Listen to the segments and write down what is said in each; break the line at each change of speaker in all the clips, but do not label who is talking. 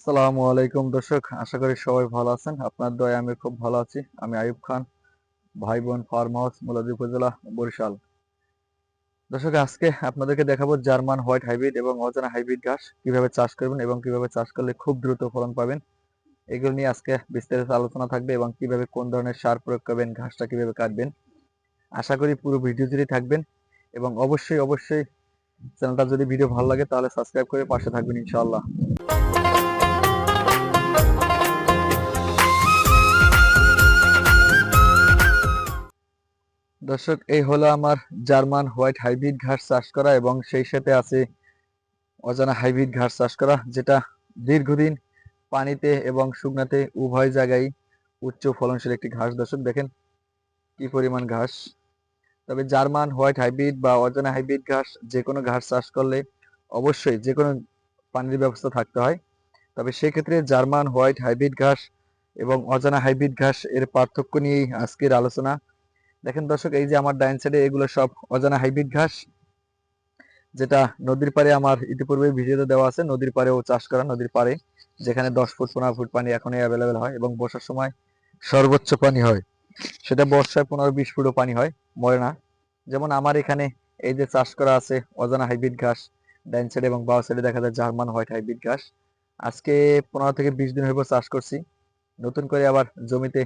আসসালামু আলাইকুম দর্শক, আশা করি সবাই ভালো আছেন। আপনার দয়ে আমি খুব ভালো আছি। আমি আয়ুব খান ভাই বোন ফার্ম হাউস মুলাদি উপজেলা, বরিশাল। দর্শক, আজকে আপনাদেরকে দেখাবো জার্মান হোয়াইট হাইব্রিড এবং অজানা হাইব্রিড ঘাস। কীভাবে চাষ করবেন এবং কীভাবে চাষ করলে খুব দ্রুত ফলন পাবেন, এগুলো নিয়ে আজকে বিস্তারিত আলোচনা থাকবে এবং কীভাবে কোন ধরনের সার প্রয়োগ করবেন, ঘাসটা কীভাবে কাটবেন। আশা করি পুরো ভিডিও জুড়ে থাকবেন এবং অবশ্যই অবশ্যই চ্যানেলটা যদি ভিডিও ভালো লাগে তাহলে সাবস্ক্রাইব করে পাশে থাকবেন ইনশাআল্লাহ। দর্শক, এই হলো আমার জার্মান হোয়াইট হাইব্রিড ঘাস চাষ করা এবং সেই সাথে আছে অজানা হাইব্রিড ঘাস চাষ করা, যেটা দীর্ঘদিন পানিতে এবং শুকনাতে উভয় জায়গায় উচ্চ ফলনশীল একটি ঘাস। দর্শক, দেখেন কি পরিমাণ ঘাস। তবে জার্মান হোয়াইট হাইব্রিড বা অজানা হাইব্রিড ঘাস, যে কোনো ঘাস চাষ করলে অবশ্যই যে কোনো পানির ব্যবস্থা থাকতে হয়। তবে সেক্ষেত্রে জার্মান হোয়াইট হাইব্রিড ঘাস এবং অজানা হাইব্রিড ঘাস এর পার্থক্য নিয়েই আজকের আলোচনা। দেখেন দর্শক, এই যে আমার ডাইন সাইডে এগুলো সব অজানা হাইব্রিড ঘাস, যেটা নদীর পাড়ে আমার ইতিপূর্বে ভিডিওতে দেওয়া আছে। নদীর পাড়েও চাষ করা, নদীর পাড়ে, যেখানে দশ ফুট, পনেরো ফুট পানি এখনই অ্যাভেলেবেল হয় এবং বর্ষার সময় সর্বোচ্চ পানি হয়। সেটা বর্ষায় পনেরো, বিশ ফুটও পানি হয়, মরে না। যেমন আমার এখানে এই যে চাষ করা আছে অজানা হাইব্রিড ঘাস, ডাইন সাইডে এবং বাউ সাইডে দেখা যায় জার্মান হোয়াইট হাইব্রিড ঘাস। আজকে পনেরো থেকে বিশ দিন হইব চাষ করছি। নতুন করে আবার জমিতে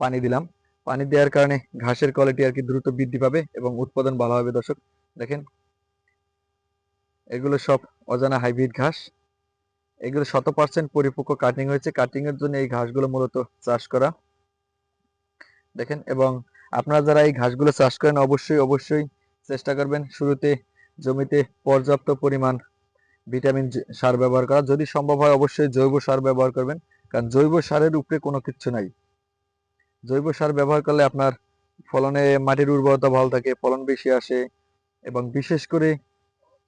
পানি দিলাম। পানি দেওয়ার কারণে ঘাসের কোয়ালিটি আর কি দ্রুত বৃদ্ধি পাবে এবং উৎপাদন ভালো হবে দর্শক। দেখেন, এগুলো সব অজানা হাইব্রিড ঘাস। এগুলো শত পার্সেন্ট পরিপক্ক কাটিং হয়েছে। কাটিং এর জন্য এই ঘাসগুলো মূলত চাষ করা। দেখেন, এবং আপনারা যারা এই ঘাসগুলো চাষ করেন, অবশ্যই অবশ্যই চেষ্টা করবেন শুরুতে জমিতে পর্যাপ্ত পরিমাণ ভিটামিন সার ব্যবহার করা। যদি সম্ভব হয়, অবশ্যই জৈব সার ব্যবহার করবেন। কারণ জৈব সারের উপরে কোনো কিছু নাই। জৈব সার ব্যবহার করলে আপনার ফলনে মাটির উর্বরতা ভালো থাকে, ফলন বেশি আসে এবং বিশেষ করে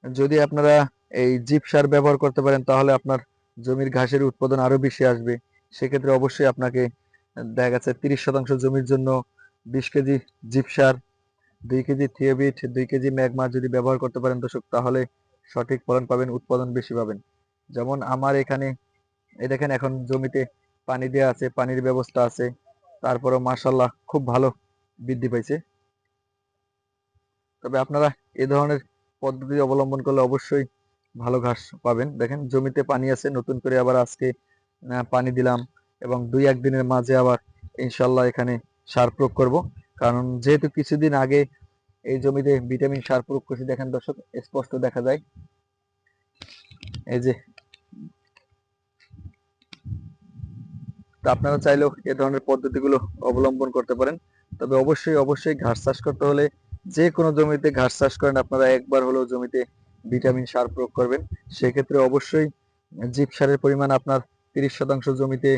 যদি আপনারা এই জিপ সার ব্যবহার করতে পারেন, তাহলে আপনার জমির ঘাসের উৎপাদন আরও বেশি আসবে। সেক্ষেত্রে অবশ্যই আপনাকে দেখা গেছে তিরিশ শতাংশ জমির জন্য বিশ কেজি জিপ সার, দুই কেজি থিওবিট, দুই কেজি ম্যাগমা যদি ব্যবহার করতে পারেন দর্শক, তাহলে সঠিক ফলন পাবেন, উৎপাদন বেশি পাবেন। যেমন আমার এখানে, এই দেখেন এখন জমিতে পানি দেওয়া আছে, পানির ব্যবস্থা আছে। তারপরে মার্শাল্লাহ খুব ভালো বৃদ্ধি পাইছে। তবে আপনারা এ ধরনের পদ্ধতি অবলম্বন করলে অবশ্যই ভালো ঘাস পাবেন। দেখেন, জমিতে পানি আছে, নতুন করে আবার আজকে পানি দিলাম এবং দুই একদিনের মাঝে আবার ইনশাল্লাহ এখানে সার প্রয়োগ করব। কারণ যেহেতু কিছুদিন আগে এই জমিতে ভিটামিন সার প্রয়োগ করছি, দেখেন দর্শক, স্পষ্ট দেখা যায়। এই যে তো আপনারা চাইলেও এ ধরনের পদ্ধতিগুলো অবলম্বন করতে পারেন। তবে অবশ্যই অবশ্যই ঘাস চাষ করতে হলে যে কোনো জমিতে ঘাস চাষ করেন। আপনারা একবার হলেও জমিতে ভিটামিন সার প্রয়োগ করবেন। সেক্ষেত্রে অবশ্যই জীব সারের পরিমাণ আপনার তিরিশ শতাংশ জমিতে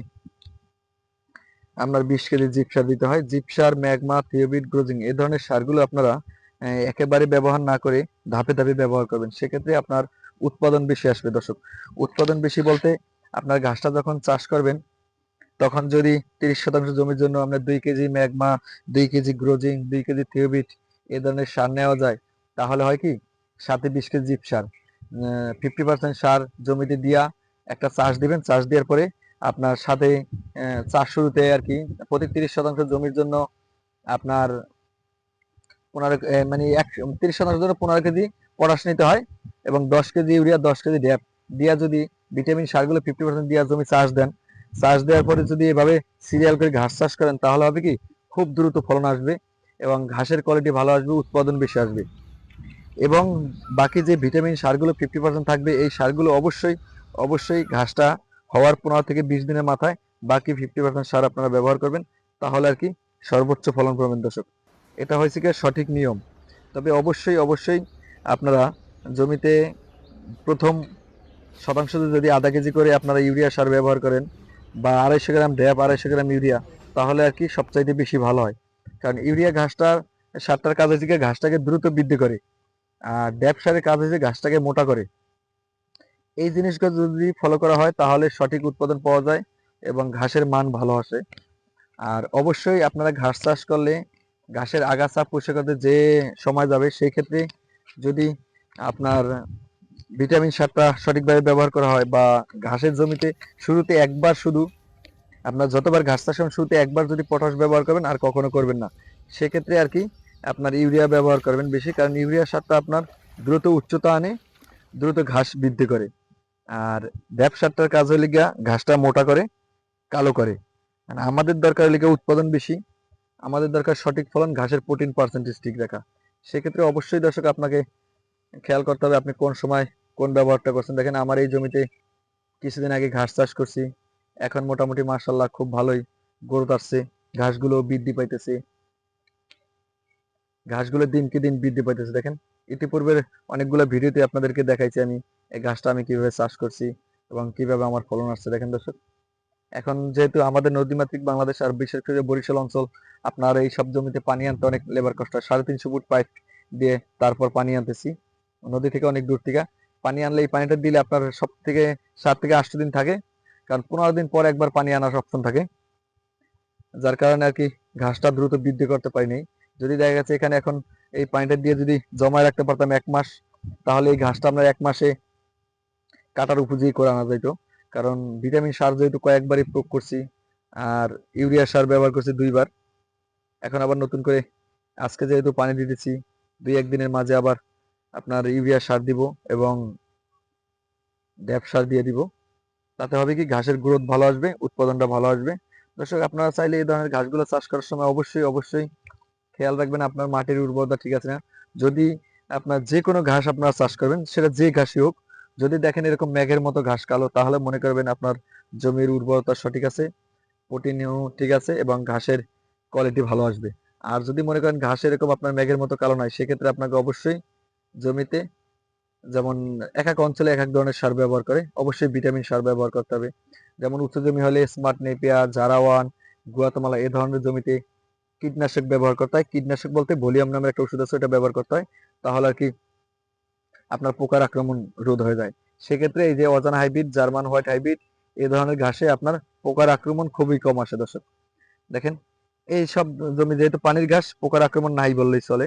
আপনার বিশ কেজি জিপ সার দিতে হয়। জিপ সার, ম্যাগমা, থিওবিট, গ্রোজিং এই ধরনের সারগুলো আপনারা একেবারে ব্যবহার না করে ধাপে ধাপে ব্যবহার করবেন। সেক্ষেত্রে আপনার উৎপাদন বেশি আসবে দর্শক। উৎপাদন বেশি বলতে আপনার ঘাসটা যখন চাষ করবেন তখন যদি তিরিশ শতাংশ জমির জন্য আপনার দুই কেজি ম্যাগমা, দুই কেজি গ্রোজিং, দুই কেজি থিওবিট এ ধরনের সার নেওয়া যায়, তাহলে হয় কি? সাথে বিশ কেজি জিপ সার। ফিফটি পার্সেন্ট সার জমিতে দিয়া একটা চাষ দিবেন, চাষ দেওয়ার পরে আপনার সাথে চাষ শুরুতে আর কি প্রতি তিরিশ শতাংশ জমির জন্য আপনার পনেরো মানে এক, তিরিশ শতাংশ জন্য পনেরো কেজি পটাশ নিতে হয় এবং দশ কেজি ইউরিয়া, দশ কেজি ড্যাপ। দিয়া যদি ভিটামিন সারগুলো ফিফটি পার্সেন্ট দিয়া জমি চাষ দেন চাষ দেওয়ার পরে যদি এভাবে সিরিয়াল করে ঘাস চাষ করেন, তাহলে হবে কি? খুব দ্রুত ফলন আসবে এবং ঘাসের কোয়ালিটি ভালো আসবে, উৎপাদন বেশি আসবে। এবং বাকি যে ভিটামিন সারগুলো ফিফটি পার্সেন্ট থাকবে, এই সারগুলো অবশ্যই অবশ্যই ঘাসটা হওয়ার পনেরো থেকে বিশ দিনের মাথায় বাকি ফিফটি পার্সেন্ট সার আপনারা ব্যবহার করবেন, তাহলে আর কি সর্বোচ্চ ফলন পাবেন দর্শক। এটা হয়েছে কি সঠিক নিয়ম। তবে অবশ্যই অবশ্যই আপনারা জমিতে প্রথম শতাংশ যদি আধা কেজি করে আপনারা ইউরিয়া সার ব্যবহার করেন বা আড়াইশো গ্রাম ড্যাপ আড়াইশো গ্রাম ইউরিয়া, তাহলে আর কি সবচাইতে বেশি ভালো হয়। কারণ ইউরিয়া ঘাসটার, সারটার কাজ হচ্ছে ঘাসটাকে দ্রুত বৃদ্ধি করে, আর ড্যাপ সারের কাজ হচ্ছে ঘাসটাকে মোটা করে। এই জিনিসগুলো যদি ফলো করা হয়, তাহলে সঠিক উৎপাদন পাওয়া যায় এবং ঘাসের মান ভালো আসে। আর অবশ্যই আপনারা ঘাস চাষ করলে ঘাসের আগাছা পরিষ্কার করতে যে সময় যাবে, সেই ক্ষেত্রে যদি আপনার ভিটামিন সারটা সঠিকভাবে ব্যবহার করা হয় বা ঘাসের জমিতে শুরুতে একবার শুধু আপনার যতবার ঘাস চাষ শুরুতে একবার যদি পটাশ ব্যবহার করবেন আর কখনো করবেন না। সেক্ষেত্রে আর কি আপনার ইউরিয়া ব্যবহার করবেন বেশি, কারণ ইউরিয়া সারটা আপনার দ্রুত উচ্চতা আনে, দ্রুত ঘাস বৃদ্ধি করে। আর ড্যাপ সারটার কাজ হলে গিয়া ঘাসটা মোটা করে, কালো করে। মানে আমাদের দরকার হলে উৎপাদন বেশি, আমাদের দরকার সঠিক ফলন, ঘাসের প্রোটিন পার্সেন্টেজ ঠিক রাখা। সেক্ষেত্রে অবশ্যই দর্শক আপনাকে খেয়াল করতে হবে আপনি কোন সময় কোন ব্যবহারটা করছেন? দেখেন, আমার এই জমিতে কিছুদিন আগে ঘাস চাষ করছি। এখন মোটামুটি মার্শাল্লাহ খুব ভালোই গ্রোথ আসছে ঘাসগুলো বৃদ্ধি পাইতেছে। ঘাসগুলো দিনকে দিন বৃদ্ধি পাইতেছে। দেখেন, ইতিপূর্বের অনেকগুলো ভিডিওতে আপনাদেরকে দেখাইছি আমি এই ঘাসটা আমি কীভাবে চাষ করছি এবং কীভাবে আমার ফলন আসছে। দেখেন দর্শক, এখন যেহেতু আমাদের নদীমাতৃক বাংলাদেশ আর বিশেষ করে বরিশাল অঞ্চল, আপনার এই সব জমিতে পানি আনতে অনেক লেবার কষ্ট হয়। সাড়ে তিনশো ফুট পাইপ দিয়ে তারপর পানি আনতেছি। নদী থেকে অনেক দূর থেকে পানি আনলে এই পানিটা দিলে আপনার সব থেকে সাত থেকে আটশো দিন থাকে। কারণ পনেরো দিন পর একবার পানি আনার অপশন থাকে। যার কারণে আর কি ঘাসটা দ্রুত বৃদ্ধি করতে পারিনি। যদি দেখা গেছে এখানে এখন এই পানিটা দিয়ে যদি জমায় রাখতে পারতাম এক মাস, তাহলে এই ঘাসটা আমরা এক মাসে কাটার উপযোগী করে আনা যাইতো। কারণ ভিটামিন সার যেহেতু কয়েকবারই প্রয়োগ করছি, আর ইউরিয়া সার ব্যবহার করছি দুইবার। এখন আবার নতুন করে আজকে যেহেতু পানি দিতেছি দুই একদিনের মাঝে আবার আপনার ইউরিয়া সার দিব এবং ড্যাপ সার দিয়ে দিব। তাতে হবে কি ঘাসের গ্রোথ ভালো আসবে, উৎপাদনটা ভালো আসবে। দর্শক, আপনারা চাইলে এই ধরনের ঘাসগুলো চাষ করার সময় অবশ্যই অবশ্যই খেয়াল রাখবেন আপনার মাটির উর্বরতা ঠিক আছে না। যদি আপনার যে কোনো ঘাস আপনারা চাষ করবেন, সেটা যে ঘাসই হোক, যদি দেখেন এরকম মেঘের মতো ঘাস কালো, তাহলে মনে করবেন আপনার জমির উর্বরতা সঠিক আছে, প্রোটিনও ঠিক আছে এবং ঘাসের কোয়ালিটি ভালো আসবে। আর যদি মনে করেন ঘাস এরকম আপনার মেঘের মতো কালো নয় সেক্ষেত্রে আপনাকে অবশ্যই জমিতে, যেমন এক এক অঞ্চলে এক এক ধরনের সার ব্যবহার করে, অবশ্যই ভিটামিন সার ব্যবহার করতে হবে। যেমন উচ্চ জমি হলে স্মার্ট নেপিয়া জারাওয়ান গুয়াতমালা এ ধরনের জমিতে কীটনাশক ব্যবহার করতে হয়। কীটনাশক বলতে ভলিউম নামের একটা ওষুধ আছে, ওটা ব্যবহার করতে হয়। তাহলে আর কি আপনার পোকার আক্রমণ রোধ হয়ে যায়। সেক্ষেত্রে এই যে অজানা হাইব্রিড, জার্মান হোয়াইট হাইব্রিড এই ধরনের ঘাসে আপনার পোকার আক্রমণ খুবই কম আসে দর্শক। দেখেন এই সব জমি যেহেতু পানির ঘাস, পোকার আক্রমণ নাই বললেই চলে।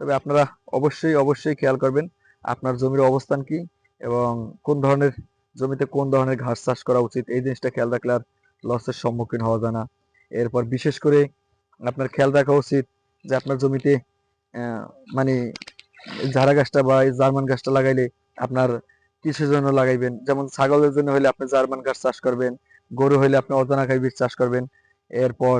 তবে আপনারা অবশ্যই অবশ্যই খেয়াল করবেন আপনার জমির অবস্থান কি এবং কোন ধরনের জমিতে কোন ধরনের ঘাস চাষ করা উচিত, এই জিনিসটা খেয়াল রাখলে আর লসের সম্মুখীন হওয়া যায় না। এরপর বিশেষ করে আপনার খেয়াল রাখা উচিত যে আপনার জমিতে মানে ঝাড়া গাছটা বা জার্মান গাছটা লাগাইলে আপনার কিসের জন্য লাগাইবেন। যেমন ছাগলের জন্য হলে আপনি জার্মান গাছ চাষ করবেন, গরু হলে আপনি অজানা হাইব্রিড চাষ করবেন। এরপর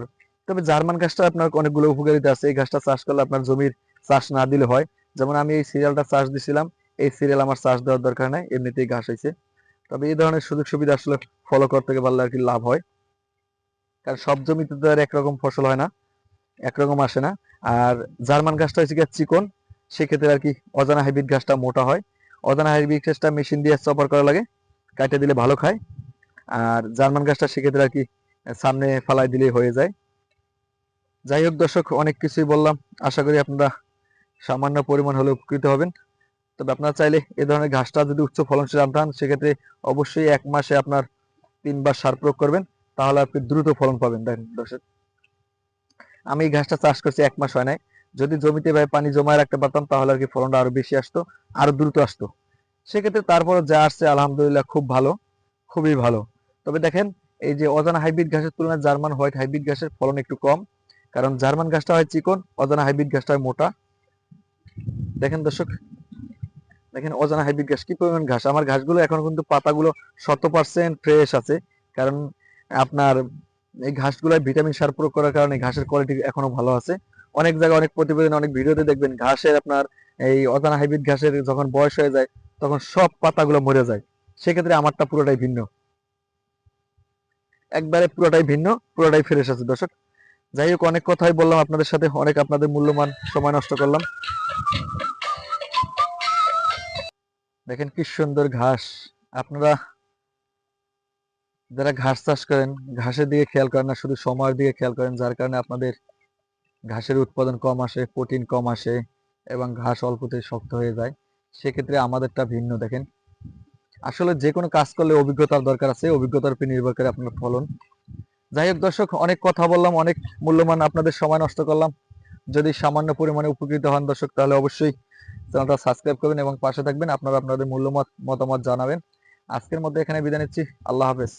তবে জার্মান গাছটা আপনার অনেকগুলো উপকারিতা আছে। এই গাছটা চাষ করলে আপনার জমির চাষ না দিলে হয়। যেমন আমি এই সিরিয়ালটা চাষ দিছিলাম, এই সিরিয়াল আমার চাষ দেওয়ার দরকার নাই, এমনিতেই ঘাস হয়েছে তবে এই ধরনের সুযোগ সুবিধা আসলে ফলো করতে পারলে আর কি লাভ হয়। কারণ সব জমিতে তো আর একরকম ফসল হয় না, একরকম আসে না। আর জার্মান গাছটা হচ্ছে গিয়ে চিকন, সেক্ষেত্রে আর কি অজানা হাইব্রিড ঘাসটা মোটা হয়। অজানা হাইব্রিড ঘাসটা মেশিন দিয়ে চপার করা লাগে কাটে দিলে ভালো খায়। আর জার্মান গাছটা সেক্ষেত্রে আর কি সামনে ফালাই দিলেই হয়ে যায়। যাই হোক দর্শক, অনেক কিছুই বললাম। আশা করি আপনারা সামান্য পরিমাণ হলে উপকৃত হবেন। তবে আপনারা চাইলে এ ধরনের ঘাসটা যদি উচ্চ ফলনশীল আনতে হন সেক্ষেত্রে অবশ্যই এক মাসে আপনার তিনবার সার প্রয়োগ করবেন, তাহলে আপনি দ্রুত ফলন পাবেন। দেখেন দর্শক, আমি এই ঘাসটা চাষ করছি এক মাস হয় নাই। যদি জমিতে ভাই পানি জমায় রাখতে পারতাম, তাহলে আর কি ফলনটা আরও বেশি আসতো, আরও দ্রুত আসতো। সেক্ষেত্রে তারপরে যা আসছে, আলহামদুলিল্লাহ খুব ভালো, খুবই ভালো। তবে দেখেন, এই যে অজানা হাইব্রিড ঘাসের তুলনায় জার্মান হোয়াইট হাইব্রিড ঘাসের ফলন একটু কম, কারণ জার্মান ঘাসটা হয় চিকন, অজানা হাইব্রিড ঘাসটা হয় মোটা। দেখেন দর্শক, দেখেন অজানা হাইব্রিড ঘাস, কি পরিমাণ ঘাস? আমার ঘাসগুলো এখন কিন্তু পাতাগুলো শত পার্সেন্ট ফ্রেশ আছে। কারণ আপনার এই ঘাসগুলো ভিটামিন সার প্রয়োগ করার কারণে ঘাসের কোয়ালিটি এখনও ভালো আছে। অনেক জায়গায়, অনেক প্রতিবেদন, অনেক ভিডিওতে দেখবেন ঘাসের আপনার এই অজানা হাইব্রিড ঘাসের যখন বয়স হয়ে যায়, তখন সব পাতাগুলো মরে যায়। সেক্ষেত্রে আমারটা পুরোটাই ভিন্ন। একবারে পুরোটাই ভিন্ন, পুরোটাই ফ্রেশ আছে দর্শক। যাই হোক, অনেক কথাই বললাম আপনাদের সাথে, অনেক আপনাদের মূল্যবান সময় নষ্ট করলাম। দেখেন কি সুন্দর ঘাস। আপনারা যারা ঘাস চাষ করেন ঘাসের দিকে খেয়াল করেন না, শুধু সময়ের দিকে খেয়াল করেন, যার কারণে আপনাদের ঘাসের উৎপাদন কম আসে, প্রোটিন কম আসে, এবং ঘাস অল্পতে শক্ত হয়ে যায়। সেক্ষেত্রে আমাদেরটা ভিন্ন, দেখেন। আসলে যে কোনো কাজ করলে অভিজ্ঞতার দরকার আছে, অভিজ্ঞতার উপর নির্ভর করে আপনার ফলন। যাই হোক দর্শক, অনেক কথা বললাম, অনেক মূল্যবান আপনাদের সময় নষ্ট করলাম। যদি সামান্য পরিমাণে উপকৃত হন দর্শক, তাহলে অবশ্যই চ্যানেলটা সাবস্ক্রাইব করবেন এবং পাশে থাকবেন। আপনারা আপনাদের মূল্যমত মতামত জানাবেন। আজকের মধ্যে এখানে বিদায় নিচ্ছি। আল্লাহ হাফেজ।